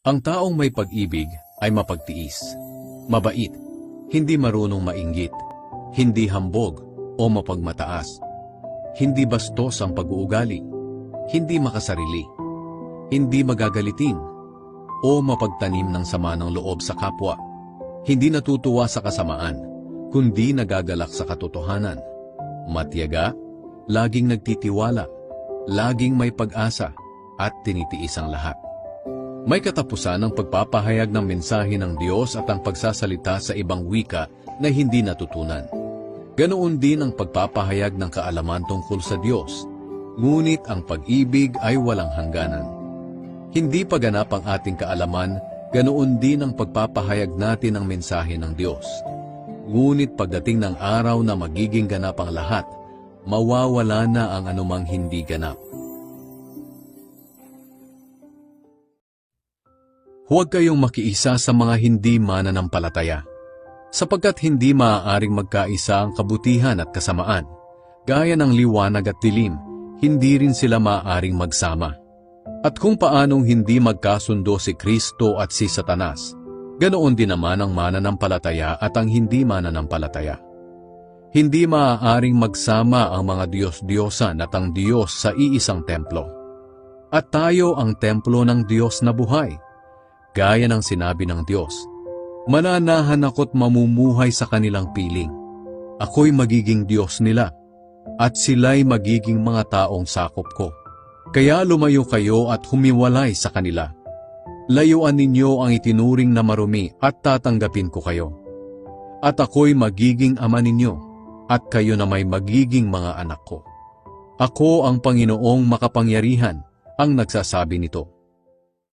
Ang taong may pag-ibig ay mapagtiis, mabait, hindi marunong mainggit, hindi hambog o mapagmataas, hindi bastos ang pag-uugali, hindi makasarili, hindi magagalitin, o mapagtanim ng sama ng loob sa kapwa, hindi natutuwa sa kasamaan, kundi nagagalak sa katotohanan, matyaga, laging nagtitiwala, laging may pag-asa, at tinitiis ang lahat. May katapusan ang pagpapahayag ng mensahe ng Diyos at ang pagsasalita sa ibang wika na hindi natutunan. Ganoon din ang pagpapahayag ng kaalaman tungkol sa Diyos, ngunit ang pag-ibig ay walang hangganan. Hindi pa ganap ang ating kaalaman, ganoon din ang pagpapahayag natin ng mensahe ng Diyos. Ngunit pagdating ng araw na magiging ganap ang lahat, mawawala na ang anumang hindi ganap. Huwag kayong makiisa sa mga hindi mananampalataya, sapagkat hindi maaaring magkaisa ang kabutihan at kasamaan. Gaya ng liwanag at dilim, hindi rin sila maaaring magsama. At kung paanong hindi magkasundo si Kristo at si Satanas, ganoon din naman ang mananampalataya at ang hindi mananampalataya. Hindi maaaring magsama ang mga Diyos-Diyosan at ang Diyos sa iisang templo. At tayo ang templo ng Diyos na buhay. Gaya ng sinabi ng Diyos, Mananahan ako't mamumuhay sa kanilang piling. Ako'y magiging Diyos nila, at sila'y magiging mga taong sakop ko. Kaya lumayo kayo at humiwalay sa kanila. Layuan ninyo ang itinuring na marumi at tatanggapin ko kayo. At ako'y magiging ama ninyo, at kayo na may magiging mga anak ko. Ako ang Panginoong makapangyarihan, ang nagsasabi nito.